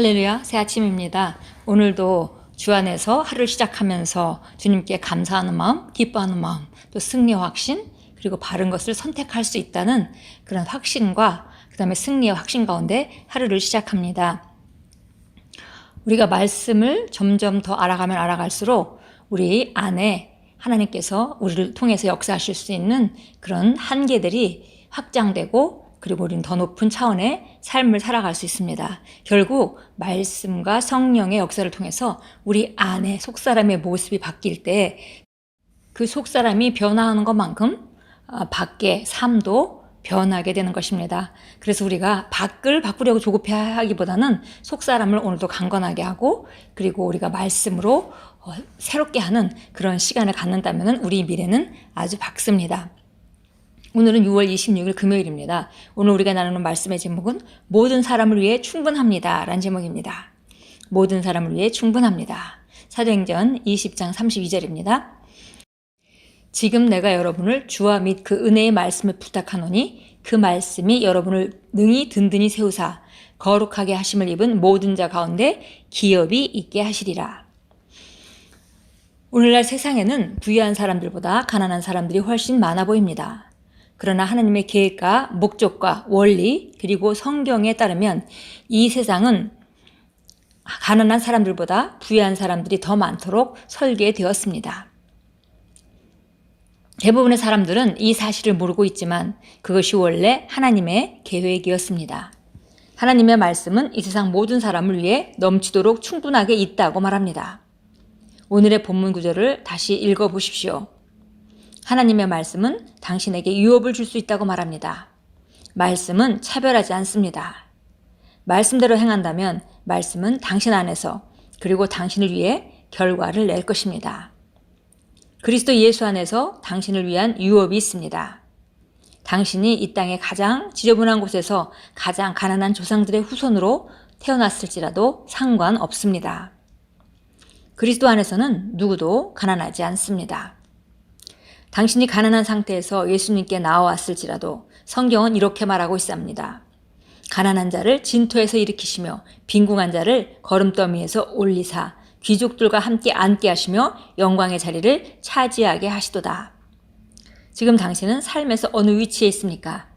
할렐루야, 새 아침입니다. 오늘도 주 안에서 하루를 시작하면서 주님께 감사하는 마음, 기뻐하는 마음, 또 승리와 확신, 그리고 바른 것을 선택할 수 있다는 그런 확신과 그 다음에 승리와 확신 가운데 하루를 시작합니다. 우리가 말씀을 점점 더 알아가면 알아갈수록 우리 안에 하나님께서 우리를 통해서 역사하실 수 있는 그런 한계들이 확장되고 그리고 우리는 더 높은 차원의 삶을 살아갈 수 있습니다. 결국 말씀과 성령의 역사를 통해서 우리 안에 속사람의 모습이 바뀔 때 그 속사람이 변화하는 것만큼 아, 밖의 삶도 변하게 되는 것입니다. 그래서 우리가 밖을 바꾸려고 조급해 하기보다는 속사람을 오늘도 강건하게 하고 그리고 우리가 말씀으로 어, 새롭게 하는 그런 시간을 갖는다면 우리 미래는 아주 밝습니다. 오늘은 6월 26일 금요일입니다. 오늘 우리가 나누는 말씀의 제목은 모든 사람을 위해 충분합니다. 라는 제목입니다. 모든 사람을 위해 충분합니다. 사도행전 20장 32절입니다. 지금 내가 여러분을 주와 및 그 은혜의 말씀을 부탁하노니 그 말씀이 여러분을 능히 든든히 세우사 거룩하게 하심을 입은 모든 자 가운데 기업이 있게 하시리라. 오늘날 세상에는 부유한 사람들보다 가난한 사람들이 훨씬 많아 보입니다. 그러나 하나님의 계획과 목적과 원리 그리고 성경에 따르면 이 세상은 가난한 사람들보다 부유한 사람들이 더 많도록 설계되었습니다. 대부분의 사람들은 이 사실을 모르고 있지만 그것이 원래 하나님의 계획이었습니다. 하나님의 말씀은 이 세상 모든 사람을 위해 넘치도록 충분하게 있다고 말합니다. 오늘의 본문 구절을 다시 읽어 보십시오. 하나님의 말씀은 당신에게 유업을 줄 수 있다고 말합니다. 말씀은 차별하지 않습니다. 말씀대로 행한다면 말씀은 당신 안에서 그리고 당신을 위해 결과를 낼 것입니다. 그리스도 예수 안에서 당신을 위한 유업이 있습니다. 당신이 이 땅의 가장 지저분한 곳에서 가장 가난한 조상들의 후손으로 태어났을지라도 상관없습니다. 그리스도 안에서는 누구도 가난하지 않습니다. 당신이 가난한 상태에서 예수님께 나와왔을지라도 성경은 이렇게 말하고 있습니다. 가난한 자를 진토에서 일으키시며 빈궁한 자를 걸음더미에서 올리사 귀족들과 함께 앉게 하시며 영광의 자리를 차지하게 하시도다. 지금 당신은 삶에서 어느 위치에 있습니까?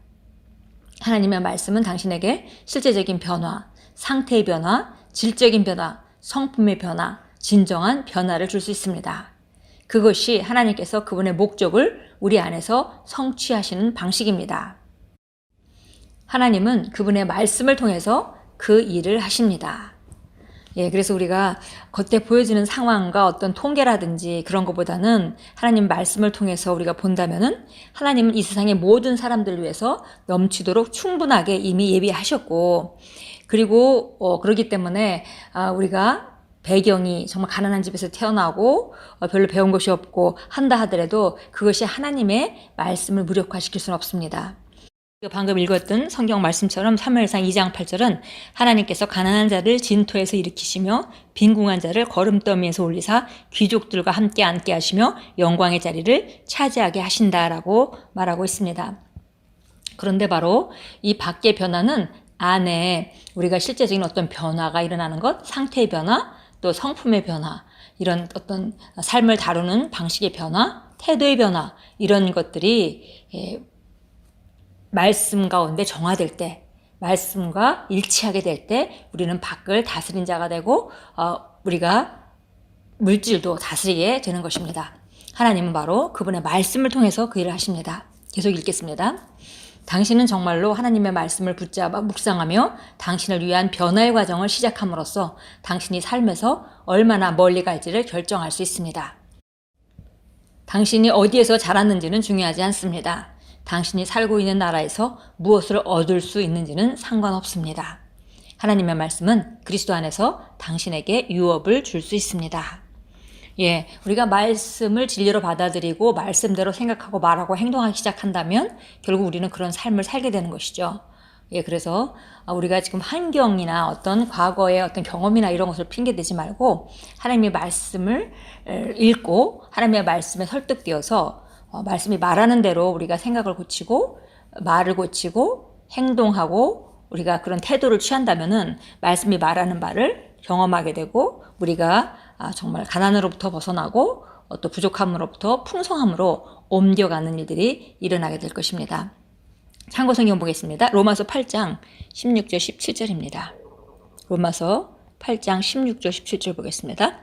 하나님의 말씀은 당신에게 실제적인 변화, 상태의 변화, 질적인 변화, 성품의 변화, 진정한 변화를 줄 수 있습니다. 그것이 하나님께서 그분의 목적을 우리 안에서 성취하시는 방식입니다. 하나님은 그분의 말씀을 통해서 그 일을 하십니다. 예, 그래서 우리가 겉에 보여지는 상황과 어떤 통계라든지 그런 것보다는 하나님 말씀을 통해서 우리가 본다면은 하나님은 이 세상의 모든 사람들을 위해서 넘치도록 충분하게 이미 예비하셨고 그리고 어, 그러기 때문에 아, 우리가 배경이 정말 가난한 집에서 태어나고 어, 별로 배운 것이 없고 한다 하더라도 그것이 하나님의 말씀을 무력화시킬 수는 없습니다. 방금 읽었던 성경 말씀처럼 3무엘상 2장 8절은 하나님께서 가난한 자를 진토에서 일으키시며 빈궁한 자를 걸음더미에서 올리사 귀족들과 함께 앉게 하시며 영광의 자리를 차지하게 하신다라고 말하고 있습니다. 그런데 바로 이 밖의 변화는 안에 우리가 실제적인 어떤 변화가 일어나는 것, 상태의 변화, 또 성품의 변화, 이런 어떤 삶을 다루는 방식의 변화, 태도의 변화, 이런 것들이 예, 말씀 가운데 정화될 때, 말씀과 일치하게 될 때 우리는 밖을 다스린 자가 되고 어, 우리가 물질도 다스리게 되는 것입니다. 하나님은 바로 그분의 말씀을 통해서 그 일을 하십니다. 계속 읽겠습니다. 당신은 정말로 하나님의 말씀을 붙잡아 묵상하며 당신을 위한 변화의 과정을 시작함으로써 당신이 삶에서 얼마나 멀리 갈지를 결정할 수 있습니다. 당신이 어디에서 자랐는지는 중요하지 않습니다. 당신이 살고 있는 나라에서 무엇을 얻을 수 있는지는 상관없습니다. 하나님의 말씀은 그리스도 안에서 당신에게 유업을 줄 수 있습니다. 예, 우리가 말씀을 진리로 받아들이고 말씀대로 생각하고 말하고 행동하기 시작한다면 결국 우리는 그런 삶을 살게 되는 것이죠. 예, 그래서 우리가 지금 환경이나 어떤 과거의 어떤 경험이나 이런 것을 핑계대지 말고 하나님의 말씀을 읽고 하나님의 말씀에 설득되어서 어, 말씀이 말하는 대로 우리가 생각을 고치고 말을 고치고 행동하고 우리가 그런 태도를 취한다면은 말씀이 말하는 바를 경험하게 되고 우리가 아, 정말 가난으로부터 벗어나고 어, 또 부족함으로부터 풍성함으로 옮겨가는 일들이 일어나게 될 것입니다. 참고 성경 보겠습니다. 로마서 8장 16절 17절입니다. 로마서 8장 16절 17절 보겠습니다.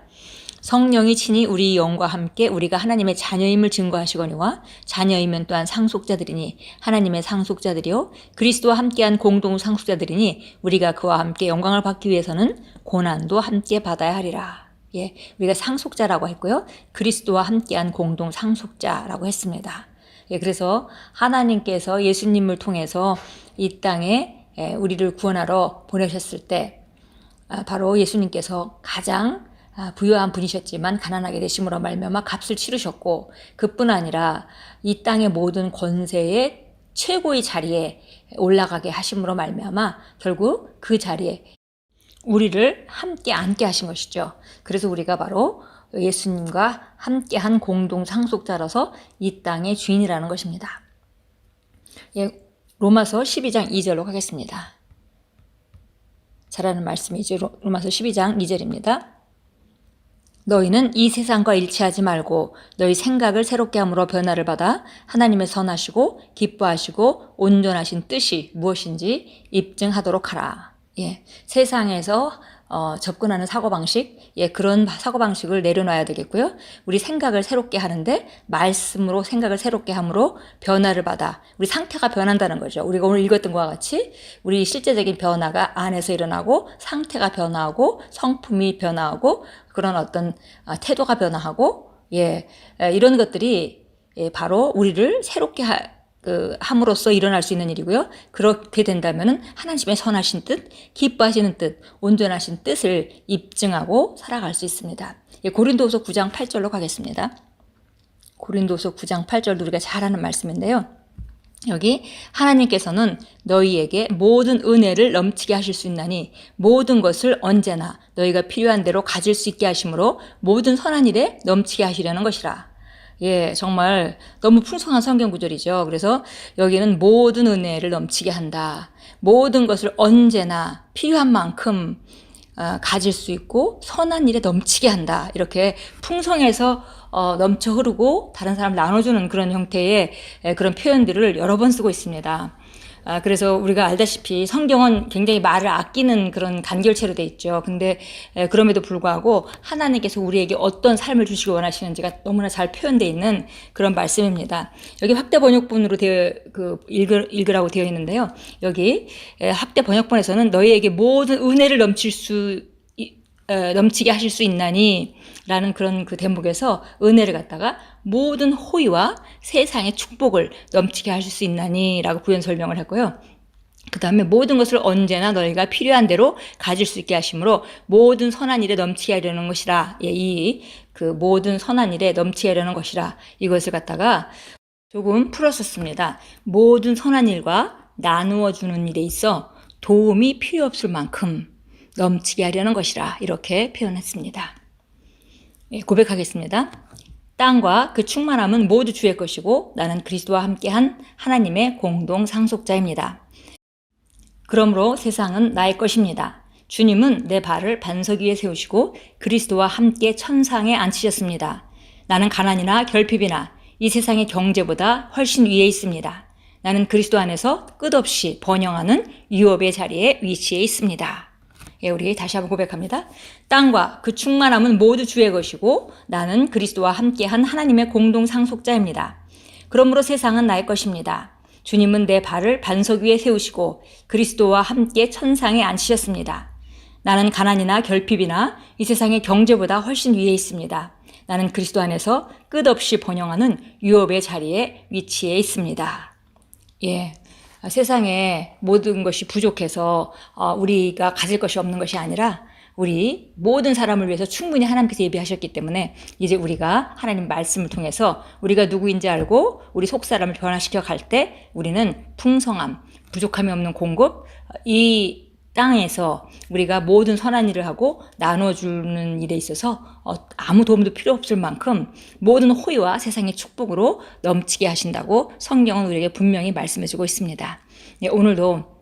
성령이 친히 우리 영과 함께 우리가 하나님의 자녀임을 증거하시거니와 자녀이면 또한 상속자들이니 하나님의 상속자들이요 그리스도와 함께한 공동 상속자들이니 우리가 그와 함께 영광을 받기 위해서는 고난도 함께 받아야 하리라. 예, 우리가 상속자라고 했고요. 그리스도와 함께한 공동 상속자라고 했습니다. 예, 그래서 하나님께서 예수님을 통해서 이 땅에 예, 우리를 구원하러 보내셨을 때 아, 바로 예수님께서 가장 아, 부유한 분이셨지만 가난하게 되심으로 말미암아 값을 치르셨고 그뿐 아니라 이 땅의 모든 권세의 최고의 자리에 올라가게 하심으로 말미암아 결국 그 자리에 우리를 함께 앉게 하신 것이죠. 그래서 우리가 바로 예수님과 함께한 공동 상속자라서 이 땅의 주인이라는 것입니다. 예, 로마서 12장 2절로 가겠습니다. 잘하는 말씀이죠. 로- 로마서 12장 2절입니다. 너희는 이 세상과 일치하지 말고 너희 생각을 새롭게 함으로 변화를 받아 하나님의 선하시고 기뻐하시고 온전하신 뜻이 무엇인지 입증하도록 하라. 예. 세상에서 어, 접근하는 사고방식, 예, 그런 사고방식을 내려놔야 되겠고요. 우리 생각을 새롭게 하는데, 말씀으로 생각을 새롭게 함으로 변화를 받아, 우리 상태가 변한다는 거죠. 우리가 오늘 읽었던 것과 같이, 우리 실제적인 변화가 안에서 일어나고, 상태가 변화하고, 성품이 변화하고, 그런 어떤 아, 태도가 변화하고, 예, 에, 이런 것들이 예, 바로 우리를 새롭게 하, 그, 함으로써 일어날 수 있는 일이고요. 그렇게 된다면은 하나님의 선하신 뜻, 기뻐하시는 뜻, 온전하신 뜻을 입증하고 살아갈 수 있습니다. 예, 고린도서 9장 8절로 가겠습니다. 고린도서 9장 8절도 우리가 잘 아는 말씀인데요. 여기 하나님께서는 너희에게 모든 은혜를 넘치게 하실 수 있나니 모든 것을 언제나 너희가 필요한 대로 가질 수 있게 하심으로 모든 선한 일에 넘치게 하시려는 것이라. 예, 정말 너무 풍성한 성경 구절이죠. 그래서 여기는 모든 은혜를 넘치게 한다. 모든 것을 언제나 필요한 만큼 어, 가질 수 있고 선한 일에 넘치게 한다. 이렇게 풍성해서 어, 넘쳐 흐르고 다른 사람 나눠주는 그런 형태의 에, 그런 표현들을 여러 번 쓰고 있습니다. 아, 그래서 우리가 알다시피 성경은 굉장히 말을 아끼는 그런 간결체로 돼 있죠. 근데 에, 그럼에도 불구하고 하나님께서 우리에게 어떤 삶을 주시기 원하시는지가 너무나 잘 표현되어 있는 그런 말씀입니다. 여기 확대 번역본으로 되어 그 읽으, 읽으라고 되어 있는데요. 여기 에, 확대 번역본에서는 너희에게 모든 은혜를 넘칠 수 넘치게 하실 수 있나니 라는 그런 그 대목에서 은혜를 갖다가 모든 호의와 세상의 축복을 넘치게 하실 수 있나니 라고 구현 설명을 했고요. 그 다음에 모든 것을 언제나 너희가 필요한 대로 가질 수 있게 하심으로 모든 선한 일에 넘치게 하려는 것이라. 예, 이 그 모든 선한 일에 넘치게 하려는 것이라. 이것을 갖다가 조금 풀었었습니다. 모든 선한 일과 나누어 주는 일에 있어 도움이 필요 없을 만큼 넘치게 하려는 것이라. 이렇게 표현했습니다. 예, 고백하겠습니다. 땅과 그 충만함은 모두 주의 것이고 나는 그리스도와 함께한 하나님의 공동 상속자입니다. 그러므로 세상은 나의 것입니다. 주님은 내 발을 반석 위에 세우시고 그리스도와 함께 천상에 앉히셨습니다. 나는 가난이나 결핍이나 이 세상의 경제보다 훨씬 위에 있습니다. 나는 그리스도 안에서 끝없이 번영하는 유업의 자리에 위치해 있습니다. 예, 우리 다시 한번 고백합니다. 땅과 그 충만함은 모두 주의 것이고 나는 그리스도와 함께한 하나님의 공동 상속자입니다. 그러므로 세상은 나의 것입니다. 주님은 내 발을 반석 위에 세우시고 그리스도와 함께 천상에 앉히셨습니다. 나는 가난이나 결핍이나 이 세상의 경제보다 훨씬 위에 있습니다. 나는 그리스도 안에서 끝없이 번영하는 유업의 자리에 위치해 있습니다. 예. 아, 세상에 모든 것이 부족해서 어, 우리가 가질 것이 없는 것이 아니라 우리 모든 사람을 위해서 충분히 하나님께서 예비하셨기 때문에 이제 우리가 하나님 말씀을 통해서 우리가 누구인지 알고 우리 속 사람을 변화시켜 갈 때 우리는 풍성함, 부족함이 없는 공급 이 땅에서 우리가 모든 선한 일을 하고 나눠주는 일에 있어서 어, 아무 도움도 필요 없을 만큼 모든 호의와 세상의 축복으로 넘치게 하신다고 성경은 우리에게 분명히 말씀해주고 있습니다. 예, 오늘도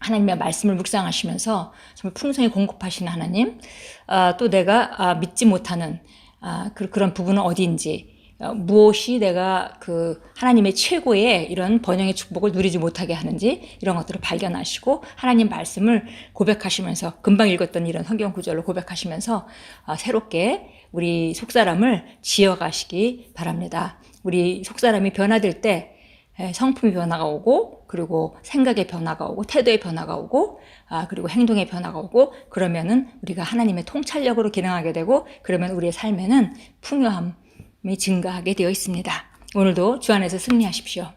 하나님의 말씀을 묵상하시면서 정말 풍성히 공급하시는 하나님, 아, 또 내가 아, 믿지 못하는 아, 그, 그런 부분은 어디인지, 어, 무엇이 내가 그 하나님의 최고의 이런 번영의 축복을 누리지 못하게 하는지 이런 것들을 발견하시고 하나님 말씀을 고백하시면서 금방 읽었던 이런 성경 구절로 고백하시면서 아, 새롭게 우리 속사람을 지어가시기 바랍니다. 우리 속사람이 변화될 때 에, 성품의 변화가 오고 그리고 생각의 변화가 오고 태도의 변화가 오고 아 그리고 행동의 변화가 오고 그러면은 우리가 하나님의 통찰력으로 기능하게 되고 그러면 우리의 삶에는 풍요함이 증가하게 되어 있습니다. 오늘도 주 안에서 승리하십시오.